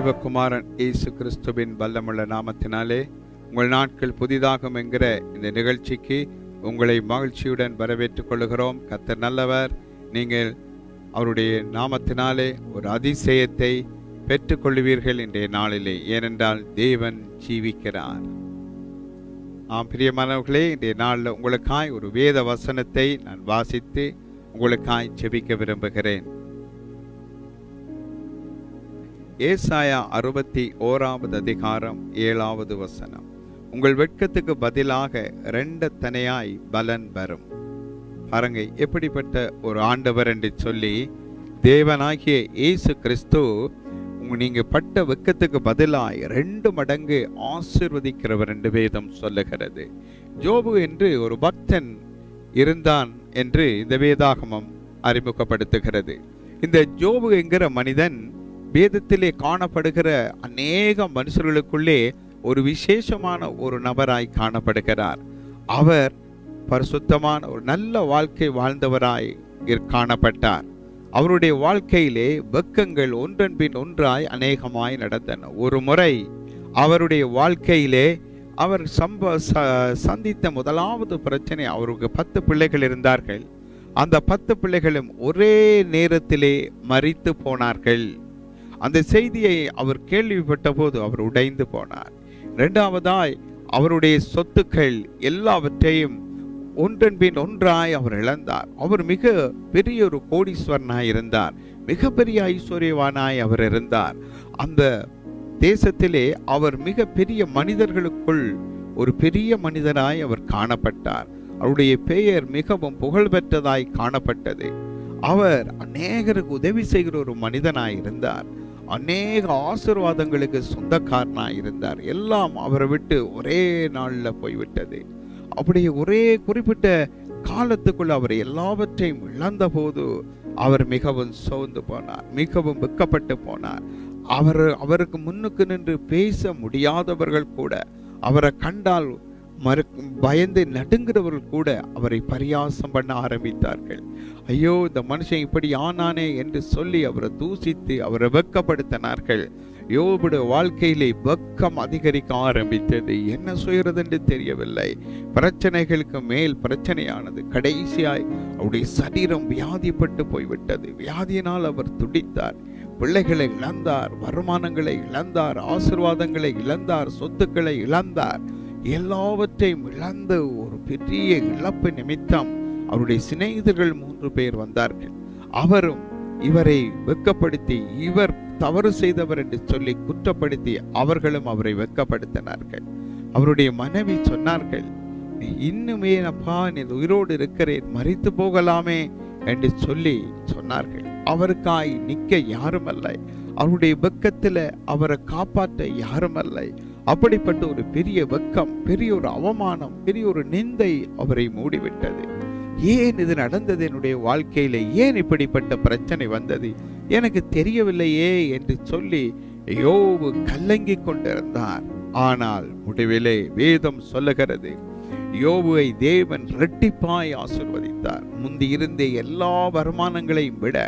தேவகுமாரன் இயேசு கிறிஸ்துவின் வல்லமுள்ள நாமத்தினாலே உங்கள் நாட்கள் புதிதாகும் என்கிற இந்த நிகழ்ச்சிக்கு உங்களை மகிழ்ச்சியுடன் வரவேற்றுக் கொள்கிறோம் கத்தர் நல்லவர். நீங்கள் அவருடைய நாமத்தினாலே ஒரு அதிசயத்தை பெற்றுக்கொள்வீர்கள் இன்றைய நாளிலே. ஏனென்றால் தேவன் ஜீவிக்கிறார். ஆம் பிரியமானவர்களே இன்றைய நாளில் உங்களுக்காய் ஒரு வேத வசனத்தை நான் வாசித்து உங்களுக்காய் ஜெபிக்க விரும்புகிறேன். ஏசாயா அறுபத்தி ஓராவது அதிகாரம் ஏழாவது வசனம். உங்கள் வெட்கத்துக்கு பதிலாக ரெண்டத்தனையாய் பலன் வரும். பாருங்க எப்படிப்பட்ட ஒரு ஆண்டவர் என்று சொல்லி தேவனாகிய இயேசு கிறிஸ்து உங்க நீங்க பட்ட வெட்கத்துக்கு பதிலாய் ரெண்டு மடங்கு ஆசிர்வதிக்கிறவர் என்று வேதம் சொல்லுகிறது. ஜோபு என்று ஒரு பக்தன் இருந்தான் என்று இந்த வேதாகமம் அறிமுகப்படுத்துகிறது. இந்த ஜோபு என்கிற மனிதன் வேதத்திலே காணப்படுகிற அநேக மனுஷர்களுக்குள்ளே ஒரு விசேஷமான ஒரு நபராய் காணப்படுகிறார். அவர் பரிசுத்தமான ஒரு நல்ல வாழ்க்கை வாழ்ந்தவராய் காணப்பட்டார். அவருடைய வாழ்க்கையிலே வெக்கங்கள் ஒன்றன் பின் ஒன்றாய் அநேகமாய் நடந்தன. ஒரு முறை அவருடைய வாழ்க்கையிலே அவர் சம்ப ச- சந்தித்த முதலாவது பிரச்சனை அவருக்கு பத்து பிள்ளைகள் இருந்தார்கள். அந்த பத்து பிள்ளைகளும் ஒரே நேரத்திலே மறித்து போனார்கள். அந்த செய்தியை அவர் கேள்விப்பட்டபோது அவர் உடைந்து போனார். இரண்டாவதாய் அவருடைய சொத்துக்கள் எல்லாவற்றையும் ஒன்றன்பின் ஒன்றாய் அவர் இழந்தார். அவர் மிக பெரிய ஒரு கோடீஸ்வரனாய் இருந்தார். மிகப்பெரிய ஐஸ்வர்யவானாய் அவர் இருந்தார். அந்த தேசத்திலே அவர் மிக பெரிய மனிதர்களுக்குள் ஒரு பெரிய மனிதராய் அவர் காணப்பட்டார். அவருடைய பெயர் மிகவும் புகழ்பெற்றதாய் காணப்பட்டது. அவர் அநேகருக்கு உதவி செய்கிற ஒரு மனிதனாய் இருந்தார். அநேக ஆசீர்வாதங்களுக்கு சொந்தக்காரனாக இருந்தார். எல்லாம் அவரை விட்டு ஒரே நாளில் போய்விட்டது. அப்படி ஒரே குறிப்பிட்ட காலத்துக்குள் அவர் எல்லாவற்றையும் இழந்தபோது அவர் மிகவும் சோர்ந்து போனார் மிகவும் வெக்கப்பட்டு போனார். அவர் அவருக்கு முன்னுக்கு நின்று பேச முடியாதவர்கள் கூட அவரை கண்டால் மறு பயந்து நடுங்கிறவர்கள் கூட அவரை பரியாசம் பண்ண ஆரம்பித்தார்கள். ஐயோ இந்த மனுஷன் இப்படி ஆனானே என்று சொல்லி அவரை தூசித்து அவரை வெக்கப்படுத்தினார்கள். யோபுடைய வாழ்க்கையிலே வெக்கம் அதிகரிக்க ஆரம்பித்தது. என்ன செய்கிறது என்று தெரியவில்லை. பிரச்சனைகளுக்கு மேல் பிரச்சனையானது கடைசியாய் அவருடைய சரீரம் வியாதிப்பட்டு போய்விட்டது. வியாதியினால் அவர் துடித்தார். பிள்ளைகளை இழந்தார் வருமானங்களை இழந்தார் ஆசிர்வாதங்களை இழந்தார் சொத்துக்களை இழந்தார். எல்லாவற்றையும் இழந்து ஒரு பெரிய இழப்பு நிமித்தம் அவருடைய சிநேகிதர்கள் மூன்று பேர் வந்தார்கள். அவரும் இவரை வெட்கப்படுத்தி இவர் தவறு செய்தவர் என்று சொல்லி குற்றப்படுத்தி அவர்களும் அவரை வெட்கப்படுத்தினார்கள். அவருடைய மனைவி சொன்னார்கள் "நீ இன்னுமே அப்பா நீ உயிரோடு இருக்கிறேன் மறித்து போகலாமே என்று சொல்லி சொன்னார்கள். அவருக்காய் நிற்க யாரும் அல்ல அவருடைய வெக்கத்தில் அவரை காப்பாற்ற யாரும் அல்ல அப்படிப்பட்ட ஒரு பெரிய வெக்கம் பெரிய ஒரு அவமானம் பெரிய ஒரு நிந்தை அவரை மூடிவிட்டது. ஏன் இது நடந்தது என்னுடைய வாழ்க்கையில? ஏன் இப்படிப்பட்ட பிரச்சனை வந்தது? எனக்கு தெரியவில்லையே என்று சொல்லி யோபு கலங்கி கொண்டிருந்தார் ஆனால் முடிவிலே வேதம் சொல்லுகிறது யோபுவை தேவன் ரெட்டிப்பாய் ஆசிர்வதித்தார். முந்தி இருந்த எல்லா வருமானங்களையும் விட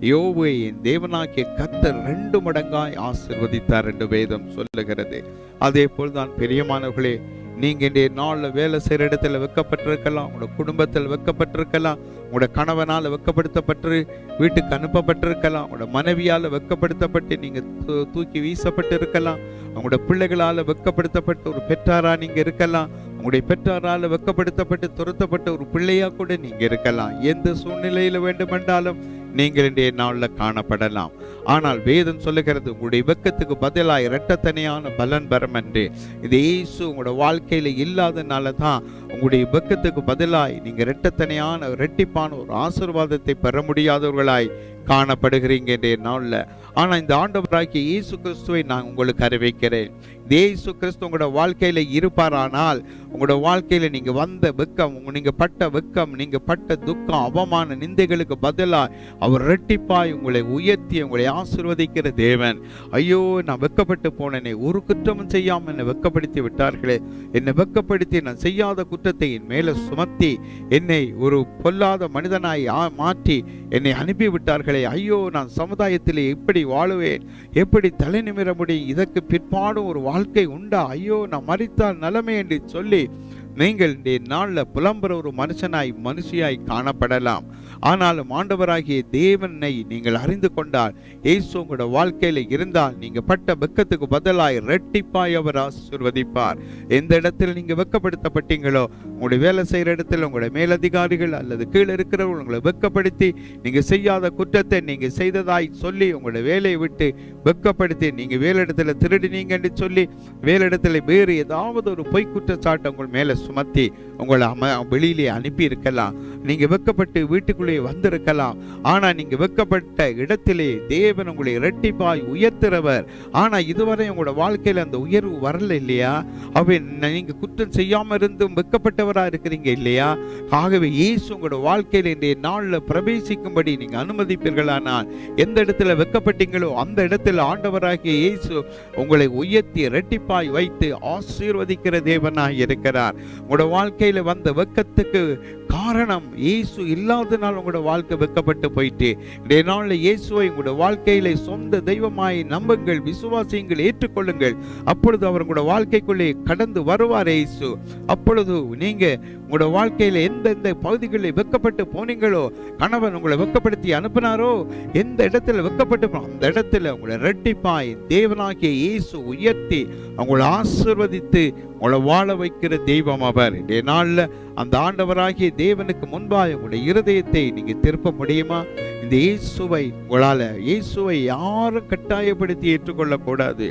யோபுவை என் தேவனாகிய கத்தர் ரெண்டு மடங்காய் ஆசிர்வதித்தார் என்று வேதம் சொல்லுகிறது. அதே போல்தான் பெரியமானவர்களே நீங்க இன்றைய நாளில் வேலை செய்கிற இடத்துல வெக்கப்பட்டிருக்கலாம் உங்களோட குடும்பத்தில் வெக்கப்பட்டிருக்கலாம் உங்களோட கணவனால் வெக்கப்படுத்தப்பட்டு வீட்டுக்கு அனுப்பப்பட்டிருக்கலாம் உங்களோட மனைவியால் வெக்கப்படுத்தப்பட்டு நீங்க தூ- தூக்கி வீசப்பட்டு இருக்கலாம் உங்களோட பிள்ளைகளால் வெக்கப்படுத்தப்பட்டு ஒரு பெற்றாரா நீங்க இருக்கலாம் உங்களுடைய பெற்றாரால் வெக்கப்படுத்தப்பட்டு துரத்தப்பட்ட ஒரு பிள்ளையா கூட நீங்க இருக்கலாம். எந்த சூழ்நிலையில் வேண்டுமென்றாலும் நீங்கள் இன்றைய நாளில் காணப்படலாம். ஆனால் வேதம் சொல்லுகிறது உங்களுடைய வெக்கத்துக்கு பதிலாக இரட்டத்தனையான பலன் பெறும் என்று. இது இயேசு உங்களோட வாழ்க்கையில் இல்லாதனால தான் உங்களுடைய வெக்கத்துக்கு பதிலாய் நீங்கள் இரட்டத்தனையான இரட்டிப்பான ஒரு ஆசீர்வாதத்தை பெற முடியாதவர்களாய் காணப்படுகிறீங்க இன்றைய நாளில். ஆனால் இந்த ஆண்டவராகிய இயேசு கிறிஸ்துவை நான் உங்களுக்கு அறிவிக்கிறேன். இயேசு கிறிஸ்து உங்களோட வாழ்க்கையில் இருப்பாரானால் உங்களோட வாழ்க்கையில நீங்கள் வந்த வெக்கம் நீங்கள் பட்ட வெக்கம் நீங்கள் பட்ட துக்கம் அவமான நிந்தைகளுக்கு பதிலாக அவர் ரெட்டிப்பாய் உங்களை உயர்த்தி உங்களை ஆசீர்வதிக்கிற தேவன். ஐயோ நான் வெக்கப்பட்டு போனேனே ஒரு குற்றமும் செய்யாமல் என்னை வெக்கப்படுத்தி விட்டார்களே. என்னை வெக்கப்படுத்தி நான் செய்யாத குற்றத்தை என் மேலே சுமத்தி என்னை ஒரு பொல்லாத மனிதனாய் ஆ- மாற்றி என்னை அனுப்பி விட்டார்களே. ஐயோ நான் சமுதாயத்தில் எப்படி வாழுவேன் எப்படி தலை நிமிர முடியும் இதற்கு பிற்பாடும் ஒரு வாழ்க்கை உண்டா? ஐயோ நான் மறித்தால் நிலைமை என்று சொல்லி நீங்கள் இந்த நாளில் புலம்புற ஒரு மனுஷனாய் மனுஷியாய் காணப்படலாம். ஆனாலும் ஆண்டவராகிய தேவனை நீங்கள் அறிந்து கொண்டால் இயேசு உங்களோட வாழ்க்கையில இருந்தால் நீங்க பட்ட வெக்கத்துக்கு பதிலாய் ரெட்டிப்பாய் அவர் ஆசீர்வதிப்பார். எந்த இடத்துல நீங்க வெக்கப்படுத்தப்பட்டீங்களோ உங்களுடைய வேலை செய்யற இடத்துல உங்களுடைய மேலதிகாரிகள் அல்லது கீழே இருக்கிறவங்க உங்களை வெக்கப்படுத்தி நீங்க செய்யாத குற்றத்தை நீங்க செய்ததாய் சொல்லி உங்களுடைய வேலையை விட்டு வெக்கப்படுத்தி நீங்க வேலையிடத்துல திருடினீங்க என்று சொல்லி வேலையிடத்துல வேறு ஏதாவது ஒரு பொய் குற்றச்சாட்டை உங்கள் மேல சுமத்தி உங்களை அம வெளியிலே அனுப்பி இருக்கலாம் நீங்க வெக்கப்பட்டு வீட்டுக்குள்ளே வந்திருக்கலாம். ஆனா நீங்க வெக்கப்பட்ட இடத்திலே தேவன் உங்களை இரட்டிப்பாய் உயர்த்துறவர். ஆனா இதுவரை உங்களோட வாழ்க்கையில அந்த உயர்வு வரல இல்லையா? அவை நீங்க குற்றம் செய்யாமல் இருந்தும் வெக்கப்பட்டவரா இருக்கிறீங்க இல்லையா? ஆகவே இயேசு உங்களோட வாழ்க்கையில் இன்றைய நாளில் பிரவேசிக்கும்படி நீங்க அனுமதிப்பீர்களானால் எந்த இடத்துல வெக்கப்பட்டீங்களோ அந்த இடத்துல ஆண்டவராகிய இயேசு உங்களை உயர்த்தி இரட்டிப்பாய் வைத்து ஆசீர்வதிக்கிற தேவனாக இருக்கிறார். உங்களோட வாழ்க்கையில வந்த வெக்கத்துக்கு காரணம் இயேசு இல்லாதனால் உங்களோட வாழ்க்கை வெக்கப்பட்டு போயிட்டு. இன்றைய நாளில் இயேசுவை உங்களோட வாழ்க்கையில சொந்த தெய்வமாய் நம்புங்கள் விசுவாசியங்கள் ஏற்றுக்கொள்ளுங்கள். அப்பொழுது அவர் உங்களோட வாழ்க்கைக்குள்ளே கடந்து வருவார் இயேசு. அப்பொழுது நீங்க உங்களோட வாழ்க்கையில எந்தெந்த பகுதிகளில் வெக்கப்பட்டு போனீங்களோ கணவன் உங்களை வெக்கப்படுத்தி அனுப்பினாரோ எந்த இடத்துல வெக்கப்பட்டு அந்த இடத்துல உங்களை ரெட்டிப்பாய் தேவனாகிய இயேசு உயர்த்தி அவங்களை ஆசிர்வதித்து உங்களை வாழ வைக்கிற தெய்வம் அவர். நாளில் அந்த ஆண்டவராகிய தேவனுக்கு முன்பாக உங்களுடைய இருதயத்தை நீங்கள் திருப்ப முடியுமா? இந்த இயேசுவை உங்களால் இயேசுவை யாரும் கட்டாயப்படுத்தி ஏற்றுக்கொள்ளக்கூடாது.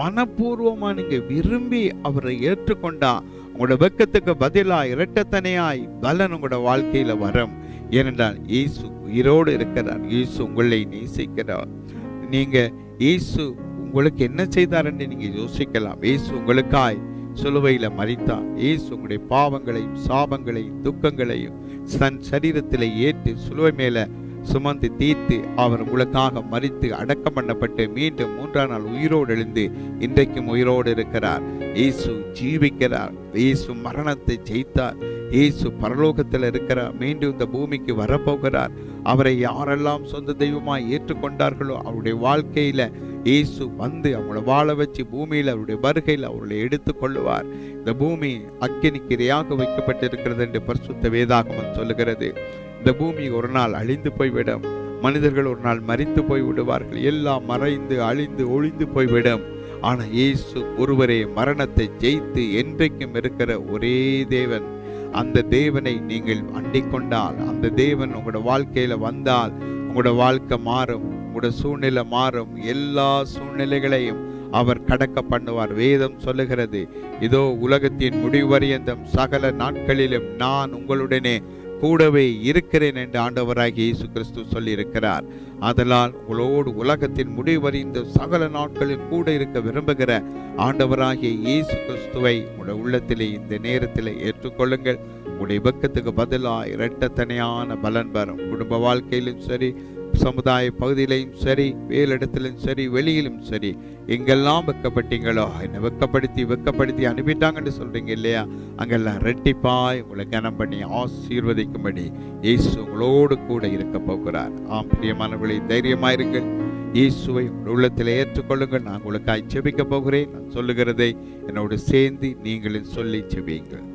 மனப்பூர்வமாக நீங்கள் விரும்பி அவரை ஏற்றுக்கொண்டா உங்களோட வெக்கத்துக்கு பதிலாய் இரட்டத்தனையாய் பலன் உங்களோட வாழ்க்கையில் வரும். ஏனென்றால் இயேசு உயிரோடு இருக்கிறார். இயேசு உங்களை நேசிக்கிறார். நீங்கள் இயேசு உங்களுக்கு என்ன செய்தார் என்று நீங்கள் யோசிக்கலாம். இயேசு உங்களுக்காய் சிலுவையில மறித்தார் இயேசு உங்களுடைய பாவங்களையும் சாபங்களையும் துக்கங்களையும் தன் சரீரத்தில் ஏற்று சிலுவை மேல சுமந்து தீர்த்து அவர் உங்களுக்காக மறித்து அடக்கம் பண்ணப்பட்டு மீண்டும் மூன்றாம் நாள் உயிரோடு எழுந்து இன்றைக்கும் உயிரோடு இருக்கிறார். இயேசு ஜீவிக்கிறார். இயேசு மரணத்தை ஜெயித்தார். இயேசு பரலோகத்தில் இருக்கிறார் மீண்டும் இந்த பூமிக்கு வரப்போகிறார். அவரை யாரெல்லாம் சொந்த தெய்வமாக ஏற்றுக்கொண்டார்களோ அவருடைய வாழ்க்கையில இயேசு வந்து அவங்கள வாழ வச்சு பூமியில் அவருடைய வருகையில் அவர்களை எடுத்துக் கொள்ளுவார். இந்த பூமி அக்கினிக்கு வைக்கப்பட்டிருக்கிறது என்று பரிசுத்த வேதாகமன் சொல்லுகிறது. இந்த பூமி ஒரு நாள் அழிந்து போய்விடும். மனிதர்கள் ஒரு நாள் மறித்து போய் விடுவார்கள் எல்லாம் மறைந்து அழிந்து ஒழிந்து போய்விடும். ஆனா இயேசு ஒருவரே மரணத்தை ஜெயித்து என்றைக்கும் இருக்கிற ஒரே தேவன். அந்த தேவனை நீங்கள் அண்டிக்கொண்டால் அந்த தேவன் உங்களோட வாழ்க்கையில வந்தால் உங்களோட வாழ்க்கை மாறும் உங்களோட சூழ்நிலை மாறும். எல்லா சூழ்நிலைகளையும் அவர் கடக்க பண்ணுவார் வேதம் சொல்லுகிறது இதோ உலகத்தின் முடிவரியந்தம் சகல நாட்களிலும் நான் உங்களுடனே கூடவே இருக்கிறேன் என்று ஆண்டவராகிய இயேசு கிறிஸ்து சொல்லியிருக்கிறார். ஆதலால் உங்களோடு உலகத்தின் முடிவறிந்த சகல நாட்களில் கூட இருக்க விரும்புகிற ஆண்டவராகிய இயேசு கிறிஸ்துவை உங்களுடைய உள்ளத்திலே இந்த நேரத்தில் ஏற்றுக்கொள்ளுங்கள். உங்களுடைய வெக்கத்துக்கு பதிலாக இரட்டத்தனையான பலன் வரும். குடும்ப வாழ்க்கையிலும் சரி சமுதாய பகுதியிலையும் சரி வேலிடத்திலும் சரி வெளியிலும் சரி எங்கெல்லாம் வெக்கப்பட்டீங்களோ என்னை வெக்கப்படுத்தி வெக்கப்படுத்தி அனுப்பிட்டாங்கன்னு சொல்றீங்க இல்லையா? அங்கெல்லாம் ரெட்டிப்பாய் உங்களை கனம் பண்ணி ஆசீர்வதிக்கும்படி இயேசு உங்களோடு கூட இருக்க போகிறார். ஆம் பிரியமானவர்களே தைரியமாயிருங்கள் இயேசுவை உள்ளத்தில் ஏற்றுக்கொள்ளுங்கள். நான் உங்களுக்காய் செபிக்க போகிறேன். நான் சொல்லுகிறதை என்னோடு சேர்ந்து நீங்களும் சொல்லி செபியுங்கள்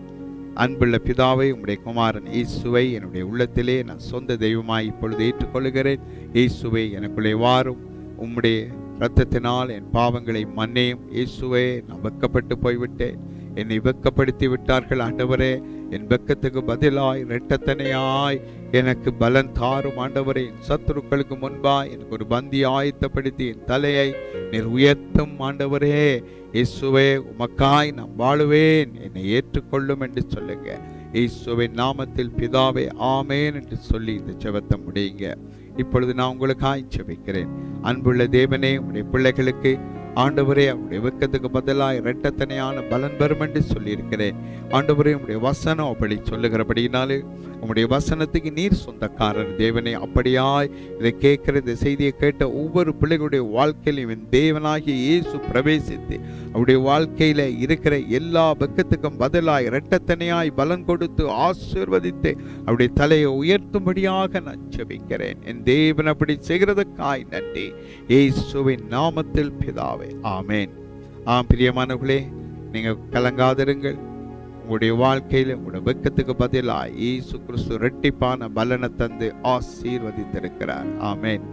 அன்புள்ள பிதாவை உம்முடைய குமாரன் இயேசுவை என்னுடைய உள்ளத்திலே நான் சொந்த தெய்வமாய் இப்பொழுது ஏற்றுக்கொள்கிறேன் இயேசுவை எனக்குள்ளே வாரும். உம்முடைய இரத்தத்தினால் என் பாவங்களை மன்னியும். இயேசுவே நான் வெக்கப்பட்டு போய்விட்டேன். என்னை வெக்கப்படுத்தி விட்டார்கள். ஆண்டவரே என் வெக்கத்துக்கு பதிலாய் இரட்டத்தனையாய் எனக்கு பலன் தாரும் ஆண்டவரே என் சத்துருக்களுக்கு முன்பாய் எனக்கு ஒரு பந்தி ஆயத்தப்படுத்தி என் தலையை நீர் உயர்த்தும் ஆண்டவரே. இயேசுவே உமக்காய் நான் வாழுவேன் என்னை ஏற்றுக்கொள்ளும் என்று சொல்லுங்க. இயேசுவின் நாமத்தில் பிதாவே ஆமேன் என்று சொல்லி இந்த ஜெபத்தை முடியுங்க. இப்பொழுது நான் உங்களுக்காய் ஜெபிக்கிறேன். அன்புள்ள தேவனே உடைய பிள்ளைகளுக்கு ஆண்டவரே அவருடைய வெக்கத்துக்கு பதிலாக இரட்டத்தனையான பலன் பெறும் என்று சொல்லியிருக்கிறேன். ஆண்டவரே உம்முடைய வசனம் அப்படி சொல்லுகிறபடினாலே உம்முடைய வசனத்துக்கு நீர் சொந்தக்காரர். தேவனே அப்படியாய் இதை கேட்கிற இந்த செய்தியை கேட்ட ஒவ்வொரு பிள்ளைகளுடைய வாழ்க்கையிலும் என் தேவனாகிய இயேசு பிரவேசித்து அவருடைய வாழ்க்கையில இருக்கிற எல்லா வெக்கத்துக்கும் பதிலாய் இரட்டத்தனையாய் பலன் கொடுத்து ஆசிர்வதித்து அவருடைய தலையை உயர்த்தும்படியாக நான் ஜெபிக்கிறேன். என் தேவன் அப்படி செய்கிறதுக்காய் நன்றி. இயேசுவின் நாமத்தில் பிதாவே ஆமேன். ஆம் பிரியமானவர்களே நீங்கள் கலங்காதிருங்கள். உங்களுடைய வாழ்க்கையில உங்களுடைய வெக்கத்துக்கு பதிலாக இயேசு கிறிஸ்து ரெட்டிப்பான பலனை தந்து ஆசீர்வதித்திருக்கிறார். ஆமேன்.